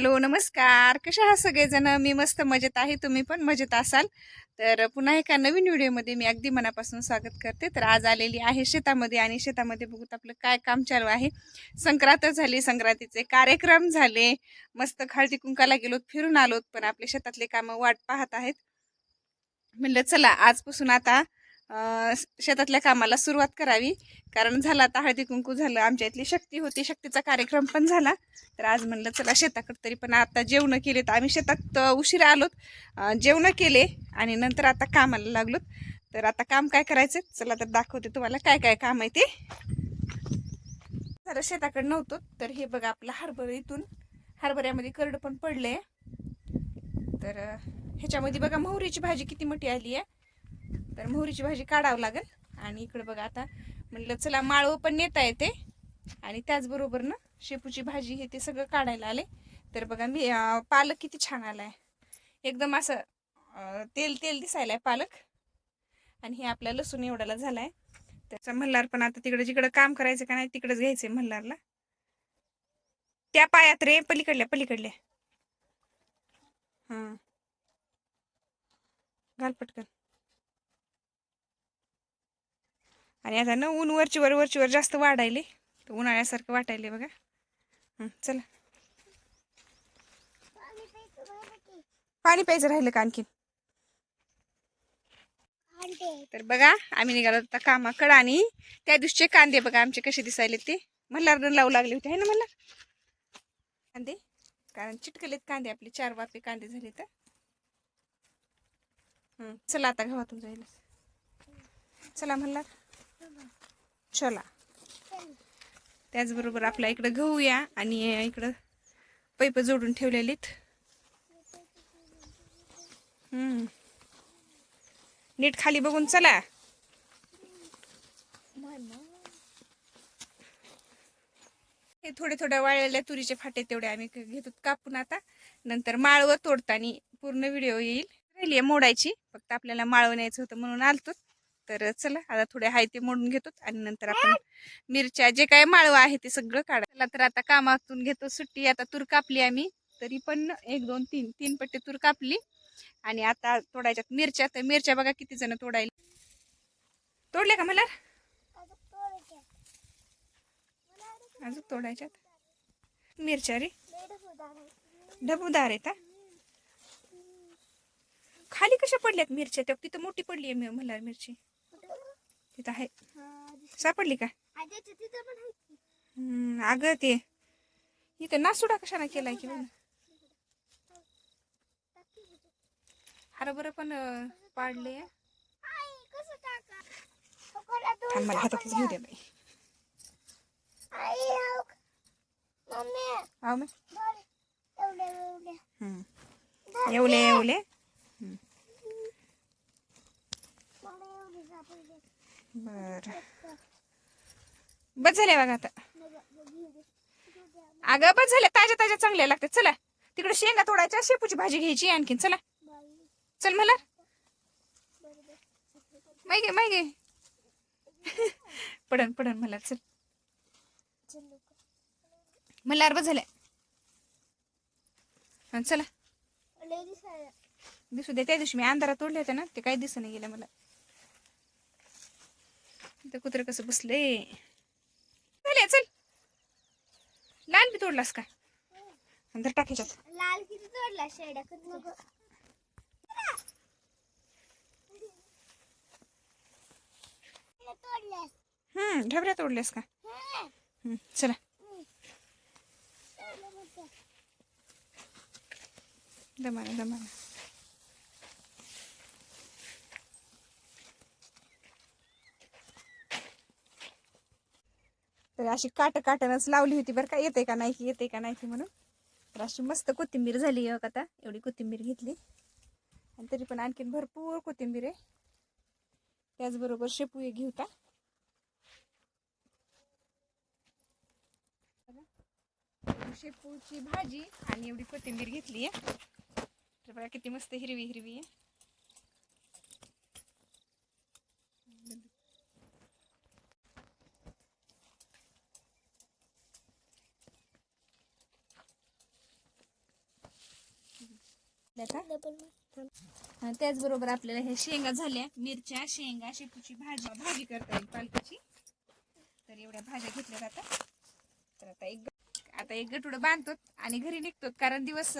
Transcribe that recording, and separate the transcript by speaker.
Speaker 1: Hello नमस्कार. कशा आहात सगळेजण? मी मस्त मजेत आहे. तुम्ही पण मजेत असाल? तर पुन्हा एका नवीन व्हिडिओमध्ये मी अगदी मनापासून स्वागत करते. तर आज आलेली आहे शेतामध्ये आणि शेतामध्ये बघूत आपलं काय काम चालू आहे. संक्रांत झाली संक्रांतीचे कार्यक्रम झाले. मस्त खालती कुंकाला गेलोत फिरून आलोत पण आपले शेतातले कामं वाट पाहत आहेत. म्हणलं चला आजपासून आता शेतातल्या कामाला सुरुवात करावी. कारण झालं आता हळदी कुंकू झालं आमच्या इथली शक्ती होती शक्तीचा कार्यक्रम पण झाला. तर आज म्हणलं चला शेताकडे तरी पण आता जेवणं केले तर आम्ही शेतात उशिरा आलोत. जेवणं केले आणि नंतर आता कामाला लागलोत. तर आता काम काय करायचं चला तर दाखवते तुम्हाला काय काय काम आहे ते. तर शेताकडे नव्हतो तर हे बघा आपलं हरभर इथून. हरभऱ्यामध्ये करड पण पडले तर ह्याच्यामध्ये बघा मोहरीची भाजी किती मोठी आली आहे तर मोहरीची भाजी काढावं लागेल. आणि इकडं बघा आता म्हणलं चला माळवं पण नेता येते. आणि त्याचबरोबर ना शेपूची भाजी हे ते सगळं काढायला आले. तर बघा मी पालक किती छान आलाय. एकदम असं तेल तेल दिसायला आहे पालक. आणि हे आपला लसूण एवढाला झालाय. त्याचा मल्हार पण आता तिकडे जिकडं काम करायचं का नाही तिकडेच घ्यायचंय मल्हारला. त्या पायात रे पलीकडल्या पलीकडल्या. हा. घाल पटकन. आणि आता ना ऊन वरचीवर वरचीवर जास्त वाढायले. तर उन्हाळ्यासारखं वाटायले बघा. चला. पाणी प्यायचं राहिलं का आणखीन? तर बघा आम्ही निघालो आता कामाकडं आणि त्या दिवशीचे कांदे बघा आमचे कसे दिसायले ते. मल्हार लावू लागले होते आहे ना मला कांदे? कारण चिटकलेत कांदे आपले चार वाफे कांदे झाले तर. चला आता गावातून जाईल चला मल्हार. चला. त्याचबरोबर आपला इकडं गहू या आणि इकडं पैप जोडून ठेवलेलीत. नीट खाली बघून चला. हे थोडे थोड्या वाळलेल्या तुरीचे फाटे तेवढे आम्ही घेतो कापून आता. नंतर माळवं तोडताना पूर्ण व्हिडिओ येईल. राहिली आहे मोडायची. फक्त आपल्याला माळवं न्यायचं होतं म्हणून आलतोच. तर चला आता थोडे हाय ते मोडून घेतो आणि नंतर आपण मिरच्या जे काय माळवं आहे ते सगळं काढायला तर आता कामातून घेतो सुट्टी आता तूर कापली आम्ही तरी पण एक दोन तीन तीन पट्टे तूर कापली. आणि आता तोडायच्यात मिरच्या तर मिरच्या बघा किती जण तोडायला. तोडले का मला अजून तोडायच्यात. मिरच्या रे. ढबूदार आहेत? खाली कशा पडल्यात मिरच्या? त्या तिथं मोठी पडली आहे मला मिरची. तिथं आहे. सापडली का? अगं ते इथं नासुडा कशाने केलाय की हरभरा पण पाडले मला हातातच घेऊ दे बाई. येवले येवले बर. बस झाल्या बघा आता. अगं बस झाल्या ताज्या ताज्या चांगल्या लागतात. चला. तिकडे शेंगा तोडायच्या शेपूची भाजी घ्यायची आणखीन. चला. चल मला. माहिती माहिती पडन पडन मला. चल. मला बस झाल्या. हा, चला दिसू दे. त्या दिवशी मी अंधारात तोडले होते ना ते काही दिसत नाही गेलं मला. ते कुत्र कसं बसले झाले चल. लाल बी तोडलास का? अंदर टाकायच्यात
Speaker 2: लाल किती तोडला? शेड्या
Speaker 1: हम्म ढबऱ्या तोडल्यास का? हम्म, चला. दमाना दमाना. तर अशी काट काटनच लावली होती बरं का. येते का नाही येते का नाही म्हणून. तर अशी मस्त कोथिंबीर झाली आहे आता. एवढी कोथिंबीर घेतली. आणि तरी पण आणखीन भरपूर कोथिंबीर आहे. त्याचबरोबर शेपू एक घेऊ का? शेपूची भाजी आणि एवढी कोथिंबीर घेतली आहे. तर बघा किती मस्त हिरवी हिरवी आहे. आता
Speaker 2: डबल
Speaker 1: आणि त्याचबरोबर आपल्याला हे शेंगा झाल्या. मिरच्या शेंगा शेपूची भाजी. भाजी करता येईल पालकाची. तर एवढ्या भाज्या घेतल्या जातात. तर आता एक आता एक गटुडं बांधतो आणि घरी निघतो. कारण दिवस